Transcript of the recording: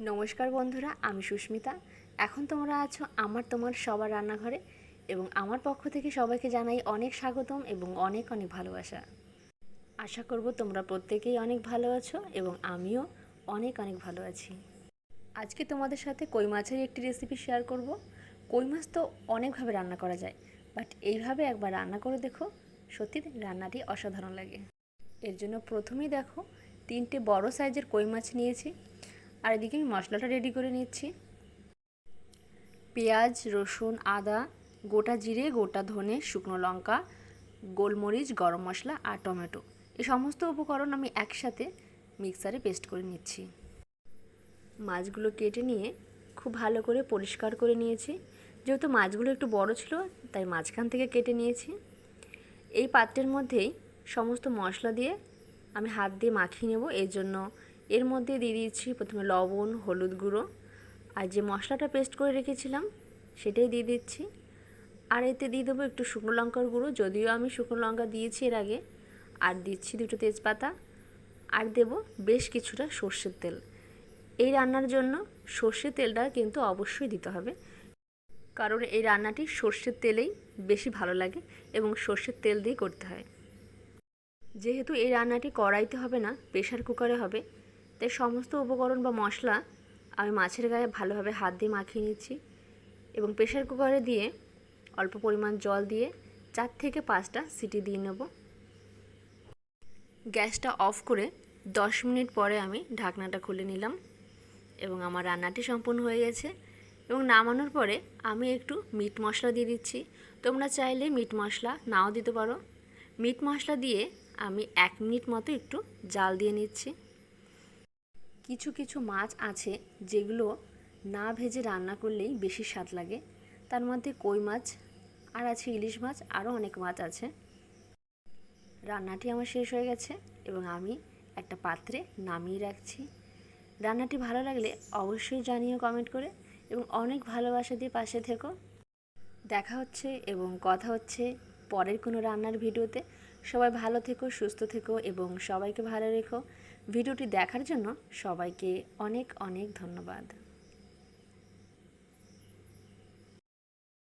নমস্কার বন্ধুরা, আমি সুস্মিতা। এখন তোমরা আছো আমার তোমার সবার রান্নাঘরে এবং আমার পক্ষ থেকে সবাইকে জানাই অনেক স্বাগতম এবং অনেক অনেক ভালোবাসা। আশা করব তোমরা প্রত্যেকেই অনেক ভালো আছো এবং আমিও অনেক অনেক ভালো আছি। আজকে তোমাদের সাথে কই মাছের একটি রেসিপি শেয়ার করব। কই মাছ তো অনেকভাবে রান্না করা যায় বাট এইভাবে একবার রান্না করে দেখো, সত্যি রান্নাটি অসাধারণ লাগে। এর জন্য প্রথমেই দেখো, তিনটে বড় সাইজের কই মাছ নিয়েছি। আর এদিকে আমি মশলাটা রেডি করে নিচ্ছি। পেঁয়াজ, রসুন, আদা, গোটা জিরে, গোটা ধনে, শুকনো লঙ্কা, গোলমরিচ, গরম মশলা আর টমেটো। এই সমস্ত উপকরণ আমি একসাথে মিক্সারে পেস্ট করে নিচ্ছি। মাছগুলো কেটে নিয়ে খুব ভালো করে পরিষ্কার করে নিয়েছি। যেহেতু মাছগুলো একটু বড় ছিল, তাই মাঝখান থেকে কেটে নিয়েছি। এই পাত্রের মধ্যেই সমস্ত মশলা দিয়ে আমি হাত দিয়ে মাখিয়ে নেব। এর জন্য এর মধ্যে দিয়ে দিয়েছি প্রথমে লবণ, হলুদ গুঁড়ো, আর যে মশলাটা পেস্ট করে রেখেছিলাম সেটাই দিয়ে দিচ্ছি। আর এতে দিয়ে দেবো একটু শুকনো লঙ্কার গুঁড়ো, যদিও আমি শুকনো লঙ্কা দিয়েছি এর আগে, আর দিচ্ছি দুটো তেজপাতা, আর দেব বেশ কিছুটা সর্ষের তেল। এই রান্নার জন্য সর্ষের তেলটা কিন্তু অবশ্যই দিতে হবে, কারণ এই রান্নাটি সর্ষের তেলেই বেশি ভালো লাগে এবং সর্ষের তেল দিয়ে করতে হয়। যেহেতু এই রান্নাটি কড়াইতে হবে না প্রেশার কুকারে হবে তাই সমস্ত উপকরণ বা মশলা আমি মাছের গায়ে ভালোভাবে হাত দিয়ে মাখিয়ে নিচ্ছি এবং প্রেশার কুকারে দিয়ে অল্প পরিমাণ জল দিয়ে চার থেকে পাঁচটা সিটি দিয়ে নেব। গ্যাসটা অফ করে দশ মিনিট পরে আমি ঢাকনাটা খুলে নিলাম এবং আমার রান্নাটি সম্পূর্ণ হয়ে গেছে এবং নামানোর পরে আমি একটু মিট মশলা দিয়ে দিচ্ছি। তোমরা চাইলে মিট মশলা নাও দিতে পারো। মিট মশলা দিয়ে আমি এক মিনিট মতো একটু জাল দিয়ে নিচ্ছি। কিছু কিছু মাছ আছে যেগুলো না ভেজে রান্না করলেই বেশি স্বাদ লাগে। তার মধ্যে কই মাছ, আর আছে ইলিশ মাছ আরও অনেক মাছ আছে। রান্নাটি আমার শেষ হয়ে গেছে এবং আমি একটা পাত্রে নামিয়ে রাখছি। রান্নাটি ভালো লাগলে অবশ্যই জানিও কমেন্ট করে এবং অনেক ভালোবাসা দিয়ে পাশে থেকো। দেখা হচ্ছে এবং কথা হচ্ছে পরের কোনো রান্নার ভিডিওতে। সবাই ভালো থেকো, সুস্থ থেকো এবং সবাইকে ভালো রেখো। ভিডিওটি দেখার জন্য সবাইকে অনেক অনেক ধন্যবাদ।